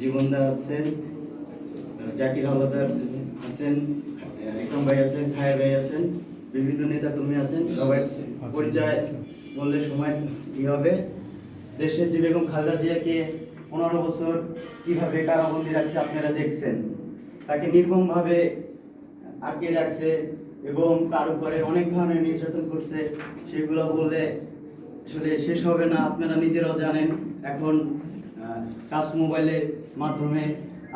জীবনদা আছেন জাকির হাওলাদার আছেন একরম ভাই আছেন খায়ের ভাই আছেন বিভিন্ন নেতা কর্মী আছেন সবাই পরিচয় বললে সময় কি হবে। দেশের যে বেগম খালেদা জিয়াকে পনেরো বছর কীভাবে কারাবন্দি রাখছে আপনারা দেখছেন। তাকে নির্মমভাবে আটকে রাখছে এবং তার উপরে অনেক ধরনের নির্যাতন করছে। সেগুলো বললে আসলে শেষ হবে না আপনারা নিজেরাও জানেন। এখন টাচ মোবাইলের মাধ্যমে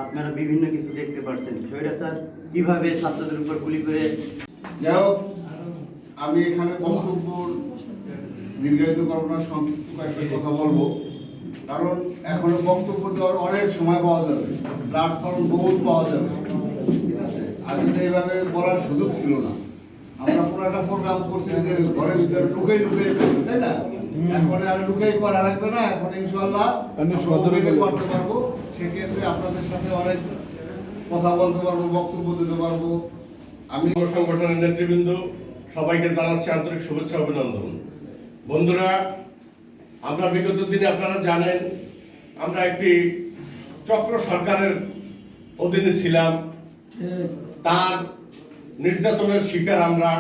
আপনারা বিভিন্ন কিছু দেখতে পাচ্ছেন স্বৈরাচার কীভাবে ছাত্রদের উপর গুলি করে যাই আমি এখানে বক্তব্য দীর্ঘায়িত করব না, সংক্ষিপ্ত কয়েকটা কথা বলব। কারণ এখনও বক্তব্য দেওয়ার অনেক সময় পাওয়া যাবে প্ল্যাটফর্ম বহুত পাওয়া যাবে। ঠিক আছে? আগে তো এইভাবে বলার সুযোগ ছিল না। আমরা কোনো একটা প্রোগ্রাম করছি যে ঘরের ভিতরে লুকাই লুকাই তাই না? এখন আর লুকাই করা লাগবে না এখন ইনশাল্লাহ। করতে পারব। সেক্ষেত্রে আপনাদের সাথে অনেক কথা বলতে পারব বক্তব্য দিতে পারব। আমি সংগঠনের নেতৃবৃন্দ সবাইকে জানাচ্ছি আন্তরিক শুভেচ্ছা অভিনন্দন। বন্ধুরা আমরা বিগত দিনে আপনারা জানেন আমরা একটি চক্র সরকারের অধীনে ছিলাম। তার নির্যাতনের শিকার আমরা।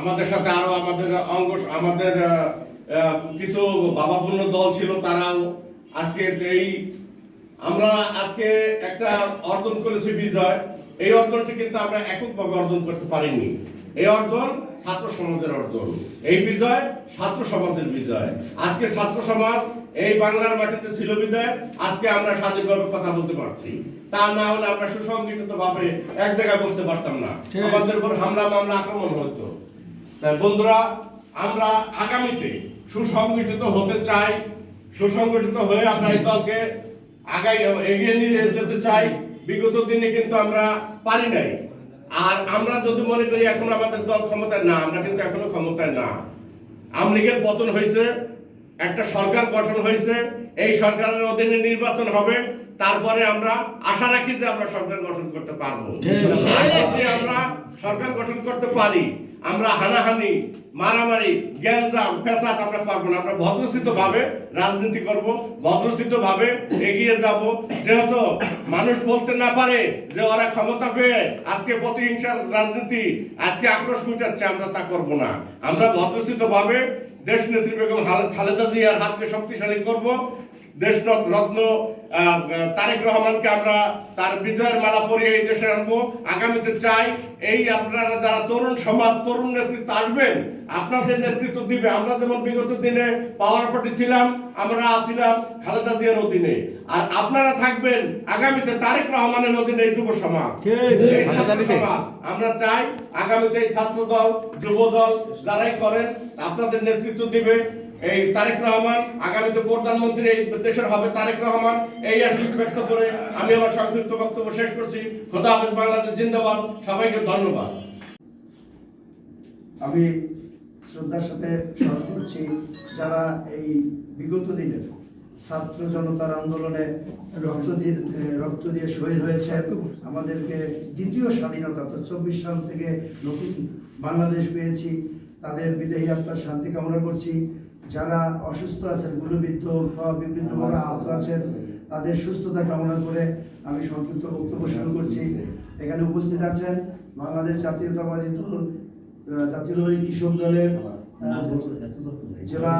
আমাদের সাথে আরও আমাদের অঙ্গ, আমাদের কিছু বাবাপূর্ণ দল ছিল, তারাও আজকে এই আমরা আজকে একটা অর্জন করেছি বিজয়। এই অর্জনটি কিন্তু আমরা এককভাবে অর্জন করতে পারিনি। এই অর্জন ছাত্র সমাজের অর্জন। এই বিজয় ছাত্র সমাজের বিজয়। আজকে ছাত্র সমাজ এই বাংলার মাটিতে ছিল বিজয় আজকে আমরা স্বাধীনভাবে কথা বলতে পারছি। তা না হলে আমরা সুসংগঠিত ভাবে এক জায়গায় বলতে পারতাম না। আমাদের উপর হামলা মামলা আক্রমণ হতো। তাই বন্ধুরা আমরা আগামীতে সুসংগঠিত হতে চাই। সুসংগঠিত হয়ে আমরা এই দলকে আগাই এগিয়ে নিয়ে যেতে চাই। বিগত দিনে কিন্তু আমরা পারি নাই। আর আমরা যদি মনে করি এখন আমাদের দল ক্ষমতায় না আমরা কিন্তু এখনও ক্ষমতায় না। আমলিগের পতন হয়েছে একটা সরকার গঠন হয়েছে এই সরকারের অধীনে নির্বাচন হবে তারপরে আমরা আশা রাখি যে আমরা সরকার গঠন করতে পারব। যদি আমরা সরকার গঠন করতে পারি আমরা হানাহানি, মারামারি, গ্যাঞ্জাম ফেসাদ আমরা করব না। আমরা ভদ্রস্থিত ভাবে রাজনীতি করব ভদ্রস্থিত ভাবে এগিয়ে যাব। যেহেতু মানুষ বলতে না পারে যে ওরা ক্ষমতা পেয়ে আজকে প্রতিহিংসার রাজনীতি, আজকে আক্রোশ মিটাচ্ছে আমরা তা করব না। আমরা ভদ্রস্থিত ভাবে দেশ নেত্রী বেগম খালেদা জিয়ার হাতকে শক্তিশালী করব। দেশ রত্ন তারেক রহমানকে আমরা তার বিজয়ের মালা পরিয়ে এই দেশে আনব। আগামীতে চাই এই আপনারা যারা তরুণ সমাজ তরুণ নেতৃত্ব আসবেন আপনাদের নেতৃত্ব দিবে। আমরা যেমন বিগত দিনে পাওয়ার পার্টি ছিলাম আমরা ছিলাম খালেদা জিয়ার অধীনে। আর আপনারা থাকবেন আগামীতে তারেক রহমানের অধীনে যুব সমাজ। সমাজ। আমরা চাই আগামীতে এই ছাত্র দল যুব দল যারাই করেন আপনাদের নেতৃত্ব দিবে। এই তারেক রহমান, আগামীতে প্রধানমন্ত্রী এই দেশের হবে তারেক রহমান। এই আশীষ ব্যক্ত করে আমি আমার সংক্ষিপ্ত বক্তব্য শেষ করছি। খোদা হাফেজ বাংলাদেশ জিন্দাবাদ। সবাইকে ধন্যবাদ। আমি শ্রদ্ধার সাথে স্মরণ করছি, যারা এই বিগত দিনের ছাত্র জনতার আন্দোলনে রক্ত দিয়ে রক্ত দিয়ে শহীদ হয়েছেন। আমাদেরকে দ্বিতীয় স্বাধীনতা, তো চব্বিশ সাল থেকে নতুন বাংলাদেশ পেয়েছি। তাদের বিদেহী আত্মার শান্তি কামনা করছি। যারা অসুস্থ আছেন গুলিবিদ্ধ বা বিভিন্নভাবে আহত আছেন, তাদের সুস্থতা কামনা করে আমি সংক্ষিপ্ত বক্তব্য শুরু করছি। এখানে উপস্থিত আছেন বাংলাদেশ জাতীয়তাবাদী দল জাতীয়তাবাদী কৃষক দলের জেলা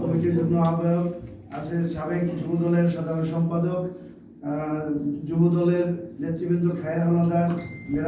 কমিটির যুগ্ম আহ্বায়ক, আছে সাবেক যুব দলের সাধারণ সম্পাদক যুব দলের নেতৃবৃন্দ খায়ের হাওলাদার, মেরা